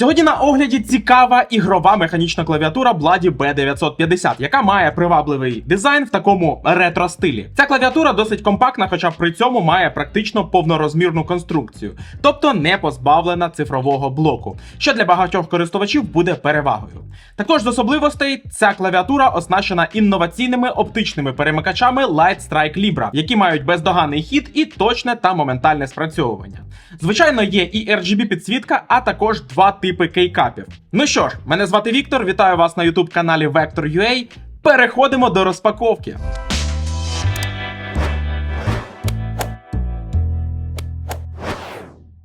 Сьогодні на огляді цікава ігрова механічна клавіатура Bloody B950, яка має привабливий дизайн в такому ретро стилі. Ця клавіатура досить компактна, хоча при цьому має практично повнорозмірну конструкцію, тобто не позбавлена цифрового блоку, що для багатьох користувачів буде перевагою. Також з особливостей ця клавіатура оснащена інноваційними оптичними перемикачами Light Strike Libra, які мають бездоганний хід і точне та моментальне спрацьовування. Звичайно, є і RGB підсвітка, а також два типи кейкапів. Ну що ж, мене звати Віктор, вітаю вас на YouTube каналі Vector.ua. Переходимо до розпаковки.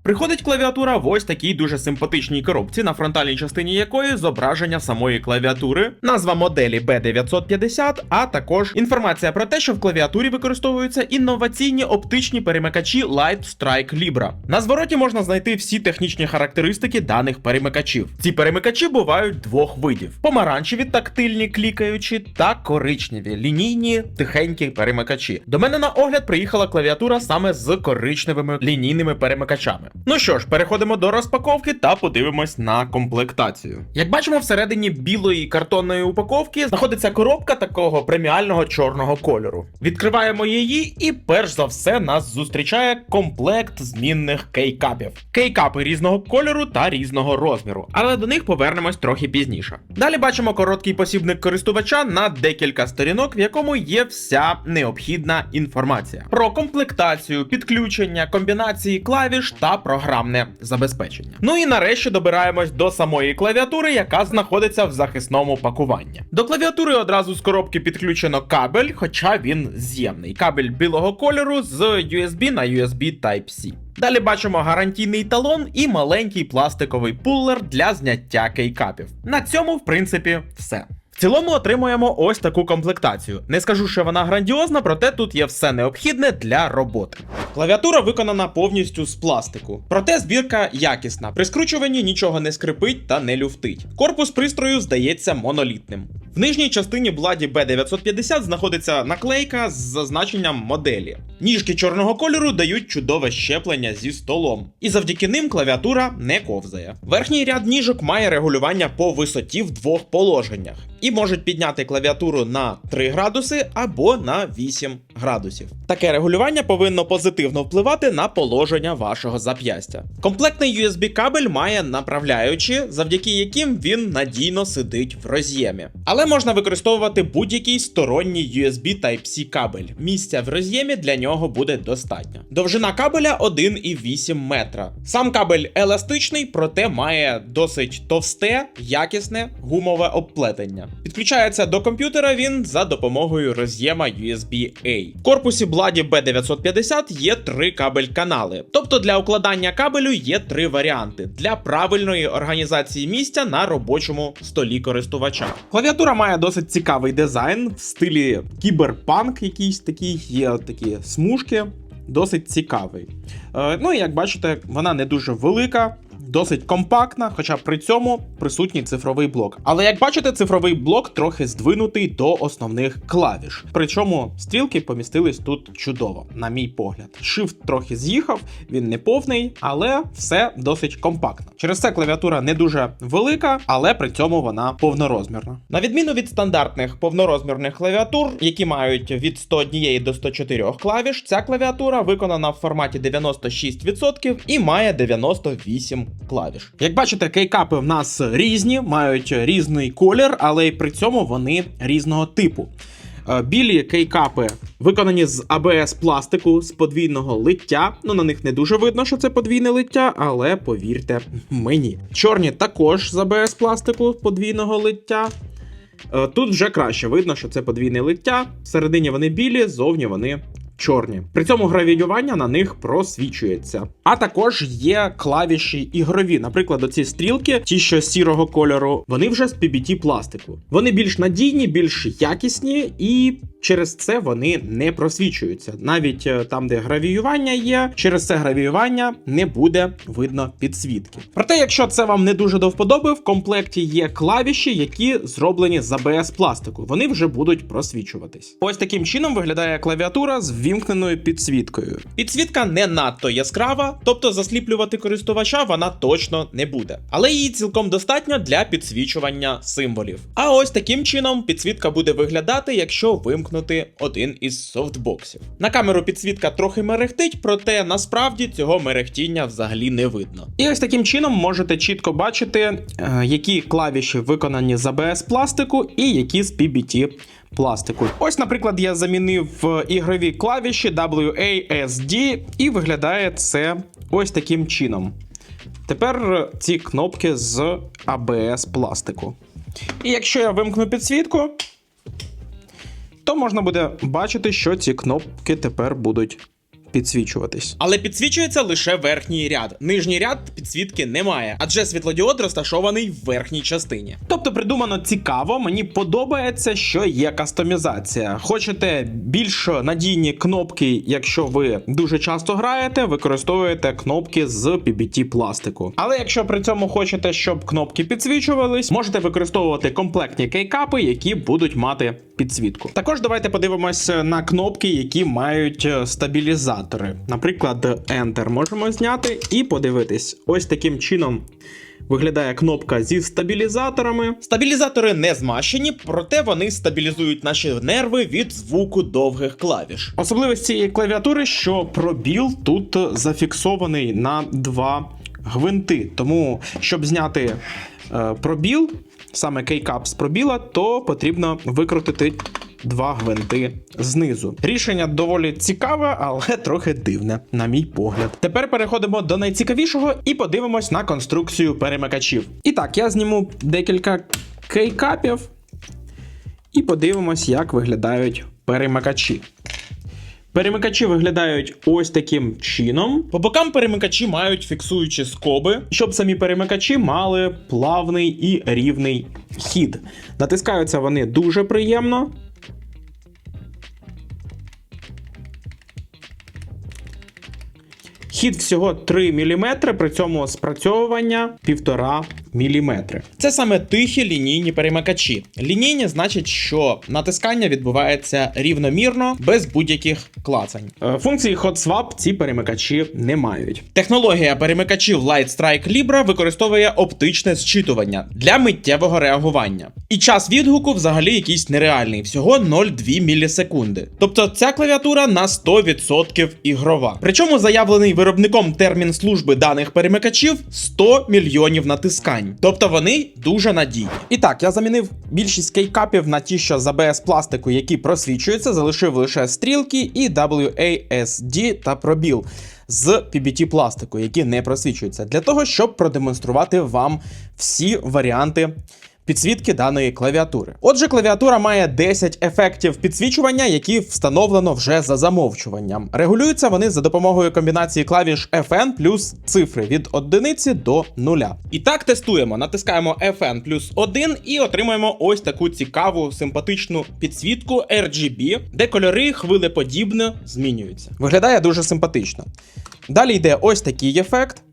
Приходить клавіатура в ось такій дуже симпатичній коробці, на фронтальній частині якої зображення самої клавіатури, назва моделі B950, а також інформація про те, що в клавіатурі використовуються інноваційні оптичні перемикачі Light Strike Libra. На звороті можна знайти всі технічні характеристики даних перемикачів. Ці перемикачі бувають двох видів: помаранчеві тактильні клікаючі та коричневі лінійні тихенькі перемикачі. До мене на огляд приїхала клавіатура саме з коричневими лінійними перемикачами. Ну що ж, переходимо до розпаковки та подивимось на комплектацію. Як бачимо, всередині білої картонної упаковки знаходиться коробка такого преміального чорного кольору. Відкриваємо її, і перш за все нас зустрічає комплект змінних кейкапів. Кейкапи різного кольору та різного розміру, але до них повернемось трохи пізніше. Далі бачимо короткий посібник користувача на декілька сторінок, в якому є вся необхідна інформація про комплектацію, підключення, комбінації клавіш та програмне забезпечення. Ну і нарешті добираємось до самої клавіатури, яка знаходиться в захисному пакуванні. До клавіатури одразу з коробки підключено кабель, хоча він з'ємний. Кабель білого кольору з USB на USB Type-C. Далі бачимо гарантійний талон і маленький пластиковий пулер для зняття кейкапів. На цьому, в принципі, все. В цілому отримуємо ось таку комплектацію. Не скажу, що вона грандіозна, проте тут є все необхідне для роботи. Клавіатура виконана повністю з пластику, проте збірка якісна. При скручуванні нічого не скрипить та не люфтить. Корпус пристрою здається монолітним. В нижній частині Bloody B950 знаходиться наклейка з зазначенням моделі. Ніжки чорного кольору дають чудове щеплення зі столом, і завдяки ним клавіатура не ковзає. Верхній ряд ніжок має регулювання по висоті в двох положеннях і можуть підняти клавіатуру на 3 градуси або на 8 градусів. Таке регулювання повинно позитивно впливати на положення вашого зап'ястя. Комплектний USB кабель має направляючі, завдяки яким він надійно сидить в роз'ємі. Але можна використовувати будь-який сторонній USB Type-C кабель. Місця в роз'ємі для нього буде достатньо. Довжина кабеля 1,8 метра. Сам кабель еластичний, проте має досить товсте, якісне гумове обплетення. Підключається до комп'ютера він за допомогою роз'єма USB-A. В корпусі Bloody B950 є три кабель-канали. Тобто для укладання кабелю є три варіанти для правильної організації місця на робочому столі користувача. Клавіатура має досить цікавий дизайн в стилі кіберпанк, якийсь такий, є такі смужки. Досить цікавий. Е, ну і як бачите, вона не дуже велика, досить компактна, хоча при цьому присутній цифровий блок. Але як бачите, цифровий блок трохи здвинутий до основних клавіш. Причому стрілки помістились тут чудово, на мій погляд. Shift трохи з'їхав, він не повний, але все досить компактно. Через це клавіатура не дуже велика, але при цьому вона повнорозмірна. На відміну від стандартних повнорозмірних клавіатур, які мають від 101 до 104 клавіш, ця клавіатура виконана в форматі 96% і має 98 клавіш. Як бачите, кейкапи в нас різні, мають різний колір, але й при цьому вони різного типу. Е, Білі кейкапи виконані з АБС пластику з подвійного лиття. Ну на них не дуже видно, що це подвійне лиття, але повірте мені. Чорні також з АБС пластику подвійного лиття. Е, Тут вже краще видно, що це подвійне лиття. Всередині вони білі, зовні вони чорні. При цьому гравіювання на них просвічується. А також є клавіші ігрові. Наприклад, оці стрілки, ті, що сірого кольору, вони вже з PBT пластику. Вони більш надійні, більш якісні і. Через це вони не просвічуються. Навіть е, там, де гравіювання є, через це гравіювання не буде видно підсвітки. Проте, якщо це вам не дуже до вподоби, в комплекті є клавіші, які зроблені з ABS пластику. Вони вже будуть просвічуватись. Ось таким чином виглядає клавіатура з ввімкненою підсвіткою. Підсвітка не надто яскрава, тобто засліплювати користувача вона точно не буде. Але її цілком достатньо для підсвічування символів. А ось таким чином підсвітка буде виглядати, якщо вимкнути один із софтбоксів. На камеру підсвітка трохи мерехтить, проте насправді цього мерехтіння взагалі не видно. І ось таким чином можете чітко бачити, е, які клавіші виконані з ABS пластику і які з PBT пластику. Ось, наприклад, я замінив е, ігрові клавіші WASD, і виглядає це ось таким чином. Тепер е, ці кнопки з ABS пластику. І якщо я вимкну підсвітку, то можна буде бачити, що ці кнопки тепер будуть підсвічуватись. Але підсвічується лише верхній ряд. Нижній ряд підсвітки немає, адже світлодіод розташований в верхній частині. Тобто придумано цікаво, мені подобається, що є кастомізація. Хочете більш надійні кнопки, якщо ви дуже часто граєте, використовуєте кнопки з PBT пластику. Але якщо при цьому хочете, щоб кнопки підсвічувались, можете використовувати комплектні кейкапи, які будуть мати підсвітку. Також давайте подивимось на кнопки, які мають е, стабілізатори. Наприклад, Enter можемо зняти і подивитись. Ось таким чином виглядає кнопка зі стабілізаторами. Стабілізатори не змащені, проте вони стабілізують наші нерви від звуку довгих клавіш. Особливість цієї клавіатури, що пробіл тут зафіксований на два гвинти. Тому, щоб зняти е, пробіл, саме кейкап з пробіла, то потрібно викрутити два гвинти знизу. Рішення доволі цікаве, але трохи дивне, на мій погляд. Тепер переходимо до найцікавішого і подивимось на конструкцію перемикачів. І так, я зніму декілька кейкапів і подивимось, як виглядають перемикачі. Перемикачі виглядають ось таким чином, По бокам перемикачі мають фіксуючі скоби. щоб самі перемикачі мали плавний і рівний хід. Натискаються вони дуже приємно. Хід всього 3 мм, при цьому спрацьовування 1,5 мм. Це саме тихі лінійні перемикачі. Лінійні значить, що натискання відбувається рівномірно, без будь-яких клацань. Е, Функції Hot Swap ці перемикачі не мають. Технологія перемикачів Light Strike Libra використовує оптичне зчитування для миттєвого реагування. І час відгуку взагалі якийсь нереальний, всього 0,2 мілісекунди. Тобто ця клавіатура на 100% ігрова. Причому заявлений виробником термін служби даних перемикачів 100 мільйонів натискань. Тобто вони дуже надійні. І так, я замінив більшість кейкапів на ті, що з ABS пластику, які просвічуються, залишив лише стрілки і WASD та пробіл з PBT пластику, які не просвічуються, для того, щоб продемонструвати вам всі варіанти. Підсвітки даної клавіатури. Отже, клавіатура має 10 ефектів підсвічування, які встановлено вже за замовчуванням. Регулюються вони за допомогою комбінації клавіш FN плюс цифри від одиниці до нуля. І так тестуємо. Натискаємо FN плюс 1 і отримаємо ось таку цікаву симпатичну підсвітку RGB, де кольори хвилеподібно змінюються. Виглядає дуже симпатично. Далі йде ось такий ефект.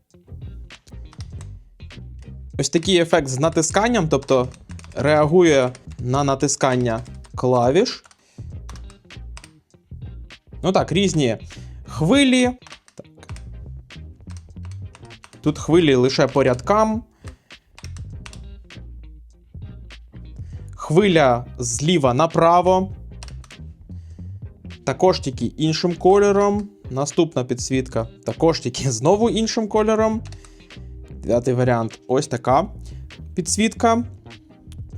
Ось такий ефект з натисканням, тобто реагує на натискання клавіш. Ну так, різні хвилі. Так. Тут хвилі лише по рядкам. Хвиля зліва направо. Також тільки іншим кольором. Наступна підсвітка також тільки знову іншим кольором. Дев'ятий варіант ось така підсвітка.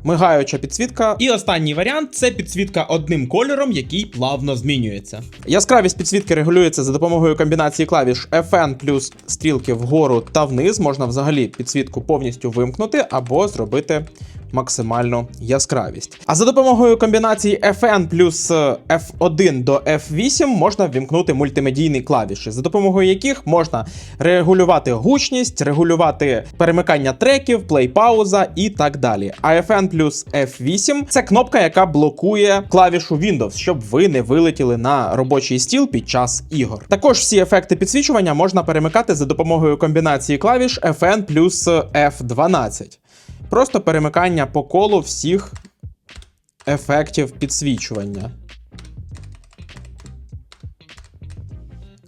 Мигаюча підсвітка. І останній варіант це підсвітка одним кольором, який плавно змінюється. Яскравість підсвітки регулюється за допомогою комбінації клавіш FN плюс стрілки вгору та вниз. Можна взагалі підсвітку повністю вимкнути або зробити максимальну яскравість. А за допомогою комбінації FN плюс е, F1 до F8 можна ввімкнути мультимедійні клавіші, за допомогою яких можна регулювати гучність, регулювати перемикання треків, плей-пауза і так далі. А FN плюс F8 це кнопка, яка блокує клавішу Windows, щоб ви не вилетіли на робочий стіл під час ігор. Також всі ефекти підсвічування можна перемикати за допомогою комбінації клавіш FN плюс F12. Просто перемикання по колу всіх ефектів підсвічування.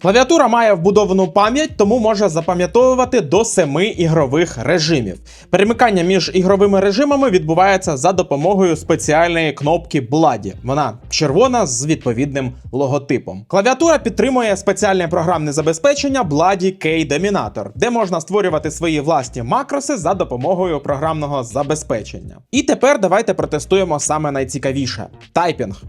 Клавіатура має вбудовану пам'ять, тому може запам'ятовувати до 7 ігрових режимів. Перемикання між ігровими режимами відбувається за допомогою спеціальної кнопки Бладі. Вона червона з відповідним логотипом. Клавіатура підтримує спеціальне програмне забезпечення Bloody K Dominator, де можна створювати свої власні макроси за допомогою програмного забезпечення. І тепер давайте протестуємо саме найцікавіше тайпінг.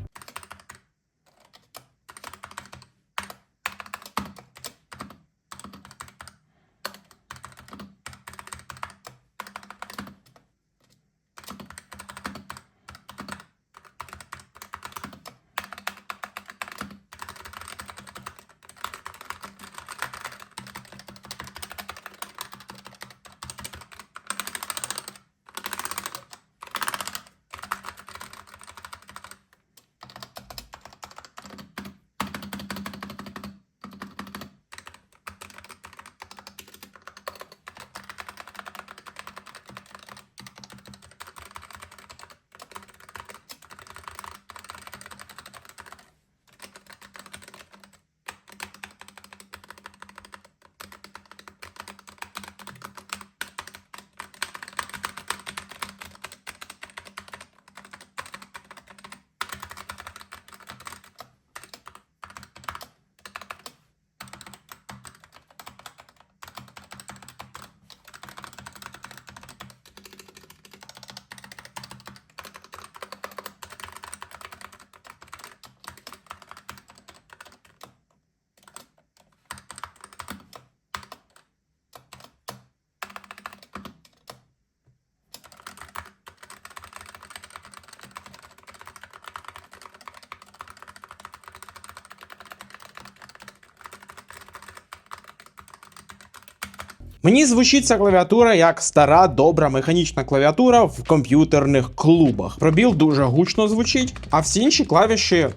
Мені звучить ця клавіатура як стара добра механічна клавіатура в комп'ютерних клубах. Пробіл дуже гучно звучить, а всі інші клавіші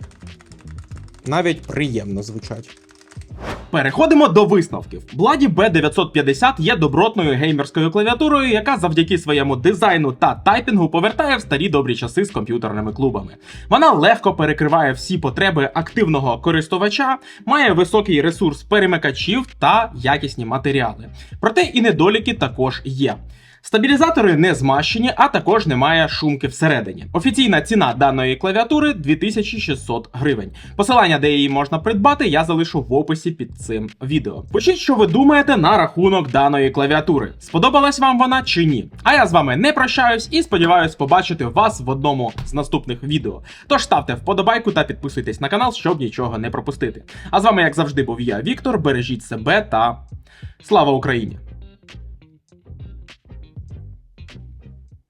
навіть приємно звучать. Переходимо до висновків. Bloody B950 є добротною геймерською клавіатурою, яка завдяки своєму дизайну та тайпінгу повертає в старі добрі часи з комп'ютерними клубами. Вона легко перекриває всі потреби активного користувача, має високий ресурс перемикачів та якісні матеріали. Проте і недоліки також є. Стабілізатори не змащені, а також немає шумки всередині. Офіційна ціна даної клавіатури 2600 гривень. Посилання, де її можна придбати, я залишу в описі під цим відео. Пишіть, що ви думаєте на рахунок даної клавіатури. Сподобалась вам вона чи ні? А я з вами не прощаюсь і сподіваюсь побачити вас в одному з наступних відео. Тож ставте вподобайку та підписуйтесь на канал, щоб нічого не пропустити. А з вами, як завжди, був я, Віктор. Бережіть себе та слава Україні!